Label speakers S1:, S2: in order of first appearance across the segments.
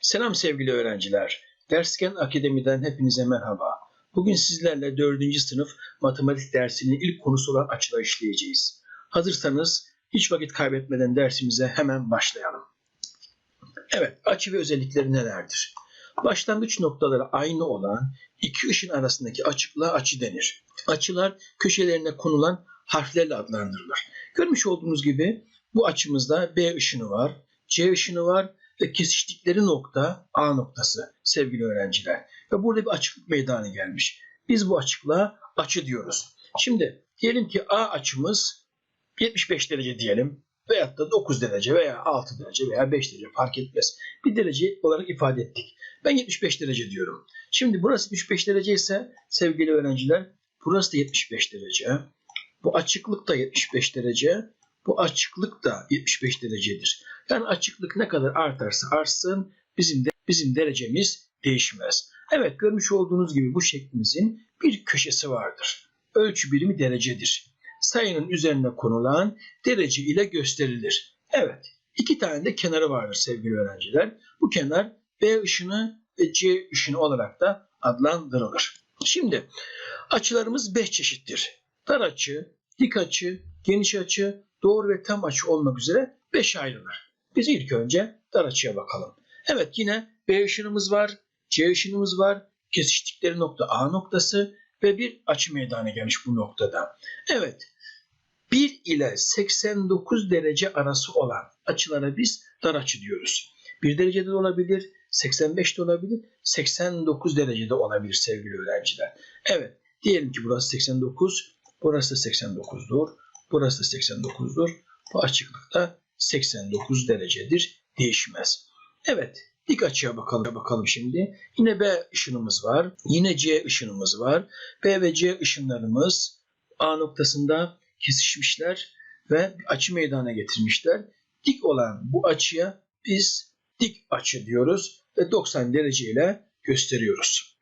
S1: Selam sevgili öğrenciler. Dersken Akademi'den hepinize merhaba. Bugün sizlerle 4. sınıf matematik dersinin ilk konusu olan açılar işleyeceğiz. Hazırsanız hiç vakit kaybetmeden dersimize hemen başlayalım. Evet, açı ve özellikleri nelerdir? Başlangıç noktaları aynı olan iki ışın arasındaki açıklığa açı denir. Açılar köşelerine konulan harflerle adlandırılır. Görmüş olduğunuz gibi bu açımızda B ışını var, C ışını var ve kesiştikleri nokta A noktası sevgili öğrenciler. Ve burada bir açıklık meydana gelmiş. Biz bu açıklığa açı diyoruz. Şimdi diyelim ki A açımız 75 derece diyelim veyahut da 9 derece veya 6 derece veya 5 derece fark etmez. Bir derece olarak ifade ettik. Ben 75 derece diyorum. Şimdi burası 75 derece ise sevgili öğrenciler burası da 75 derece. Bu açıklık da 75 derece. Bu açıklık da 75 derecedir. Yani açıklık ne kadar artarsa artsın bizim de bizim derecemiz değişmez. Evet görmüş olduğunuz gibi bu şeklimizin bir köşesi vardır. Ölçü birimi derecedir. Sayının üzerine konulan derece ile gösterilir. Evet iki tane de kenarı vardır sevgili öğrenciler. Bu kenar B ışını ve C ışını olarak da adlandırılır. Şimdi açılarımız 5 çeşittir. Dar açı, dik açı, geniş açı, doğru ve tam açı olmak üzere 5 ayrılır. Biz ilk önce dar açıya bakalım. Evet yine B ışınımız var, C ışınımız var, kesiştikleri nokta A noktası ve bir açı meydana gelmiş bu noktada. Evet 1 ile 89 derece arası olan açılara biz dar açı diyoruz. 1 derecede de olabilir, 85 de olabilir, 89 derecede olabilir sevgili öğrenciler. Evet diyelim ki burası 89, burası da 89'dur, burası da 89'dur. Bu açıklık da 89 derecedir, değişmez. Evet dik açıya bakalım bakalım şimdi. Yine B ışınımız var, yine C ışınımız var. B ve C ışınlarımız A noktasında kesişmişler ve açı meydana getirmişler. Dik olan bu açıya biz dik açı diyoruz ve 90 derece ile gösteriyoruz.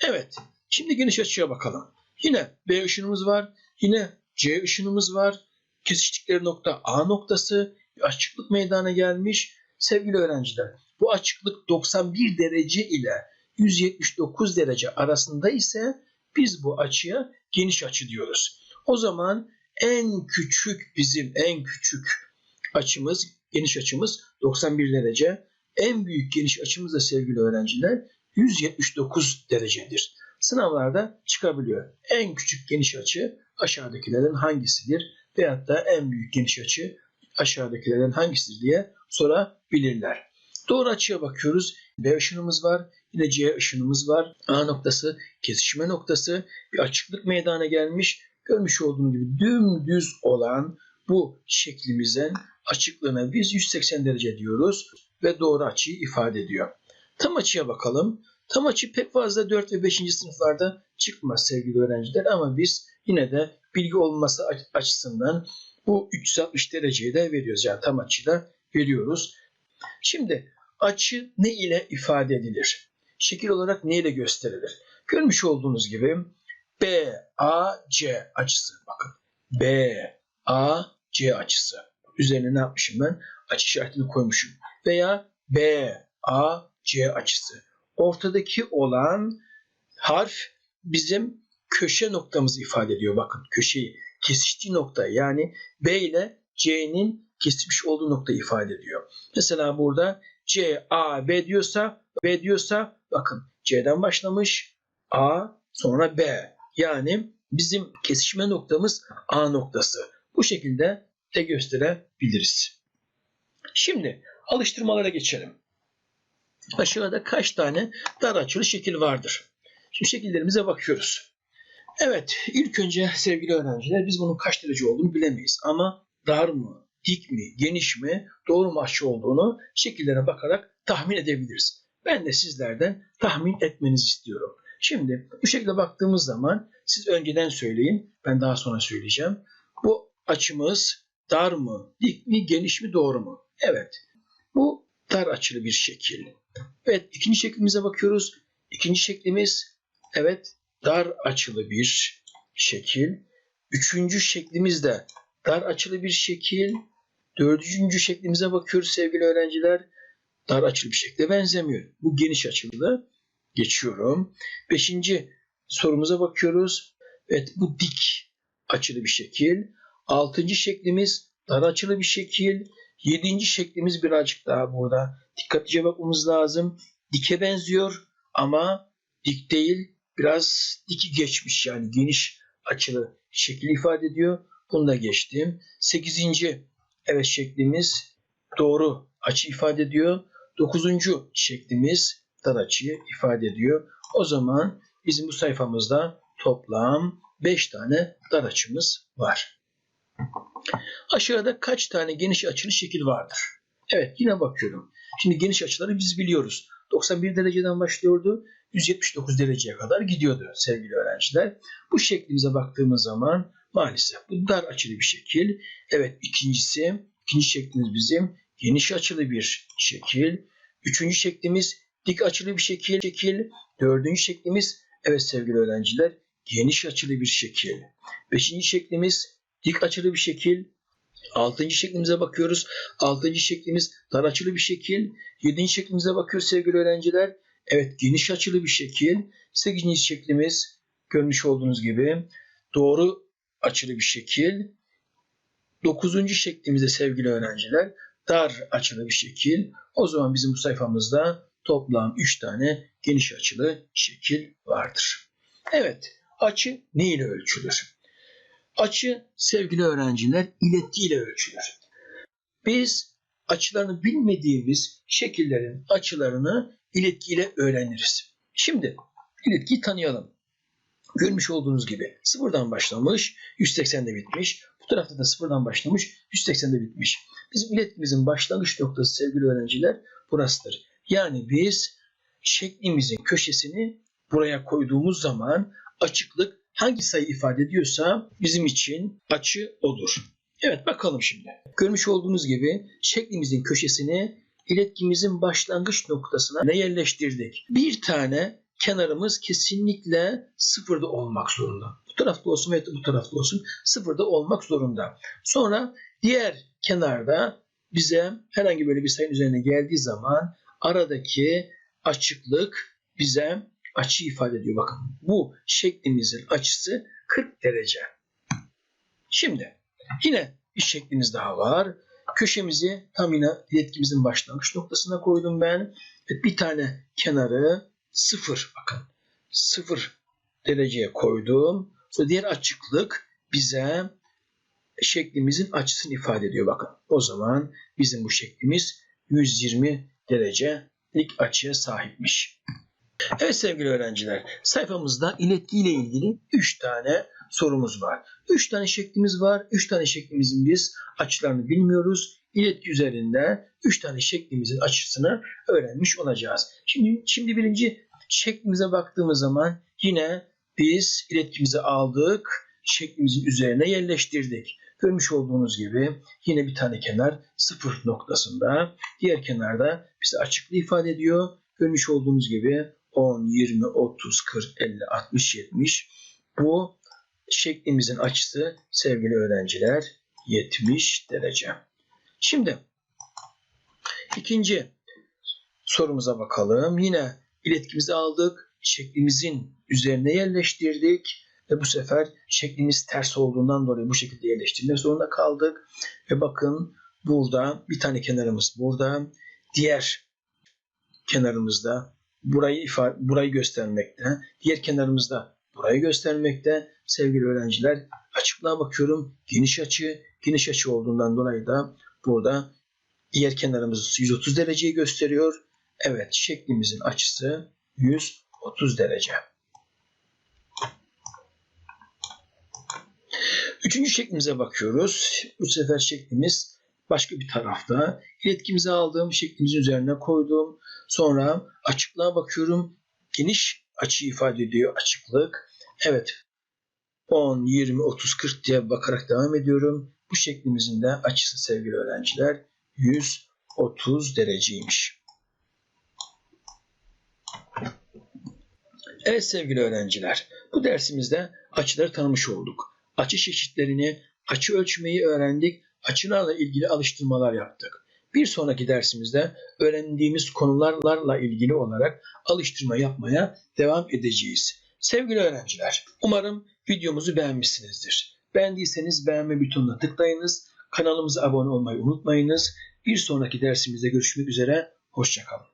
S1: Evet, şimdi geniş açıya bakalım. Yine B ışınımız var, yine C ışınımız var. Kesiştikleri nokta A noktası, açıklık meydana gelmiş. Sevgili öğrenciler, bu açıklık 91 derece ile 179 derece arasında ise biz bu açıya geniş açı diyoruz. O zaman en küçük bizim en küçük açımız, geniş açımız 91 derece. En büyük geniş açımız da sevgili öğrenciler 179 derecedir. Sınavlarda çıkabiliyor. En küçük geniş açı aşağıdakilerin hangisidir? Veyahut da en büyük geniş açı aşağıdakilerin hangisidir diye sorabilirler. Doğru açıya bakıyoruz. B ışınımız var. Yine C ışınımız var. A noktası kesişme noktası. Bir açıklık meydana gelmiş. Görmüş olduğunuz gibi dümdüz olan bu şeklimizin açıklığına biz 180 derece diyoruz ve doğru açıyı ifade ediyor. Tam açıya bakalım. Tam açı pek fazla 4 ve 5. sınıflarda çıkmaz sevgili öğrenciler ama biz yine de bilgi olması açısından bu 360 dereceyi de veriyoruz. Yani tam açıyı da veriyoruz. Şimdi açı ne ile ifade edilir? Şekil olarak ne ile gösterilir? Görmüş olduğunuz gibi B, A, C açısı. Bakın B, A, C açısı. Üzerine ne yapmışım ben? Açı işaretini koymuşum. Veya B, A, C açısı. Ortadaki olan harf bizim köşe noktamızı ifade ediyor. Bakın köşeyi kesiştiği nokta yani B ile C'nin kesişmiş olduğu noktayı ifade ediyor. Mesela burada C, A, B diyorsa B diyorsa bakın C'den başlamış A sonra B. Yani bizim kesişme noktamız A noktası. Bu şekilde de gösterebiliriz. Şimdi alıştırmalara geçelim. Aşağıda kaç tane dar açılı şekil vardır? Şimdi şekillerimize bakıyoruz. Evet, ilk önce sevgili öğrenciler biz bunun kaç derece olduğunu bilemeyiz. Ama dar mı, dik mi, geniş mi, doğru mu açı olduğunu şekillere bakarak tahmin edebiliriz. Ben de sizlerden tahmin etmenizi istiyorum. Şimdi bu şekilde baktığımız zaman siz önceden söyleyin, ben daha sonra söyleyeceğim. Bu açımız dar mı, dik mi, geniş mi, doğru mu? Evet, bu dar açılı bir şekil. Evet, ikinci şeklimize bakıyoruz. İkinci şeklimiz, evet, dar açılı bir şekil. Üçüncü şeklimiz de dar açılı bir şekil. Dördüncü şeklimize bakıyoruz sevgili öğrenciler. dar açılı bir şekle benzemiyor. Bu geniş açılı. Geçiyorum. Beşinci sorumuza bakıyoruz. Evet bu dik açılı bir şekil. Altıncı şeklimiz dar açılı bir şekil. Yedinci şeklimiz birazcık daha burada. Dikkatlice bakmamız lazım. Dike benziyor ama dik değil. Biraz diki geçmiş yani geniş açılı şekil ifade ediyor. Bunu da geçtim. Sekizinci evet şeklimiz doğru açı ifade ediyor. Dokuzuncu şeklimiz dar açıyı ifade ediyor. O zaman bizim bu sayfamızda toplam 5 tane dar açımız var. Aşağıda kaç tane geniş açılı şekil vardır? Evet yine bakıyorum. Şimdi geniş açıları biz biliyoruz. 91 dereceden başlıyordu. 179 dereceye kadar gidiyordu sevgili öğrenciler. Bu şeklimize baktığımız zaman maalesef bu dar açılı bir şekil. Evet ikincisi, ikinci şeklimiz bizim geniş açılı bir şekil. Üçüncü şeklimiz dik açılı bir şekil. şekil. Dördüncü şeklimiz evet sevgili öğrenciler geniş açılı bir şekil. Beşinci şeklimiz dik açılı bir şekil. Altıncı şeklimize bakıyoruz. Altıncı şeklimiz dar açılı bir şekil. Yedinci şeklimize bakıyoruz sevgili öğrenciler. Evet geniş açılı bir şekil. Sekizinci şeklimiz görmüş olduğunuz gibi doğru açılı bir şekil. Dokuzuncu şeklimizde sevgili öğrenciler dar açılı bir şekil. O zaman bizim bu sayfamızda toplam 3 tane geniş açılı şekil vardır. Evet açı ne ile ölçülür? Açı sevgili öğrenciler iletkiyle ölçülür. Biz açılarını bilmediğimiz şekillerin açılarını iletkiyle öğreniriz. Şimdi iletkiyi tanıyalım. Görmüş olduğunuz gibi sıfırdan başlamış, 180'de bitmiş. Bu tarafta da sıfırdan başlamış, 180'de bitmiş. Bizim iletkimizin başlangıç noktası sevgili öğrenciler burasıdır. Yani biz şeklimizin köşesini buraya koyduğumuz zaman açıklık hangi sayı ifade ediyorsa bizim için açı odur. Evet bakalım şimdi. Görmüş olduğunuz gibi şeklimizin köşesini iletkimizin başlangıç noktasına ne yerleştirdik? Bir tane kenarımız kesinlikle sıfırda olmak zorunda. Bu tarafta olsun veya bu tarafta olsun sıfırda olmak zorunda. Sonra diğer kenarda bize herhangi böyle bir sayının üzerine geldiği zaman aradaki açıklık bize açı ifade ediyor. Bakın bu şeklimizin açısı 40 derece. Şimdi yine bir şeklimiz daha var. Köşemizi tam yine iletkimizin başlangıç noktasına koydum ben. Bir tane kenarı sıfır bakın sıfır dereceye koydum. Sonra diğer açıklık bize şeklimizin açısını ifade ediyor bakın. O zaman bizim bu şeklimiz 120 derecelik açıya sahipmiş. Evet sevgili öğrenciler, sayfamızda iletki ile ilgili 3 tane sorumuz var. 3 tane şeklimiz var. 3 tane şeklimizin biz açılarını bilmiyoruz. İletki üzerinde 3 tane şeklimizin açısını öğrenmiş olacağız. Şimdi şimdi birinci şeklimize baktığımız zaman yine biz iletkimizi aldık, şeklimizin üzerine yerleştirdik. Görmüş olduğunuz gibi yine bir tane kenar sıfır noktasında. Diğer kenarda bize açıklığı ifade ediyor. Görmüş olduğunuz gibi 10, 20, 30, 40, 50, 60, 70. Bu şeklimizin açısı sevgili öğrenciler 70 derece. Şimdi ikinci sorumuza bakalım. Yine iletkimizi aldık. Şeklimizin üzerine yerleştirdik. Ve bu sefer şeklimiz ters olduğundan dolayı bu şekilde yerleştirmek zorunda kaldık. Ve bakın burada bir tane kenarımız burada. Diğer kenarımızda burayı ifade, burayı göstermekte. Diğer kenarımızda burayı göstermekte. Sevgili öğrenciler açıklığa bakıyorum. Geniş açı, geniş açı olduğundan dolayı da burada diğer kenarımız 130 dereceyi gösteriyor. Evet şeklimizin açısı 130 derece. Üçüncü şeklimize bakıyoruz. Bu sefer şeklimiz başka bir tarafta. İletkimizi aldığım şeklimizin üzerine koydum. Sonra açıklığa bakıyorum. Geniş açı ifade ediyor açıklık. Evet 10, 20, 30, 40 diye bakarak devam ediyorum. Bu şeklimizin de açısı sevgili öğrenciler 130 dereceymiş. Evet sevgili öğrenciler, bu dersimizde açıları tanımış olduk. Açı çeşitlerini, açı ölçmeyi öğrendik, açılarla ilgili alıştırmalar yaptık. Bir sonraki dersimizde öğrendiğimiz konularla ilgili olarak alıştırma yapmaya devam edeceğiz. Sevgili öğrenciler, umarım videomuzu beğenmişsinizdir. Beğendiyseniz beğenme butonuna tıklayınız. Kanalımıza abone olmayı unutmayınız. Bir sonraki dersimizde görüşmek üzere. Hoşçakalın.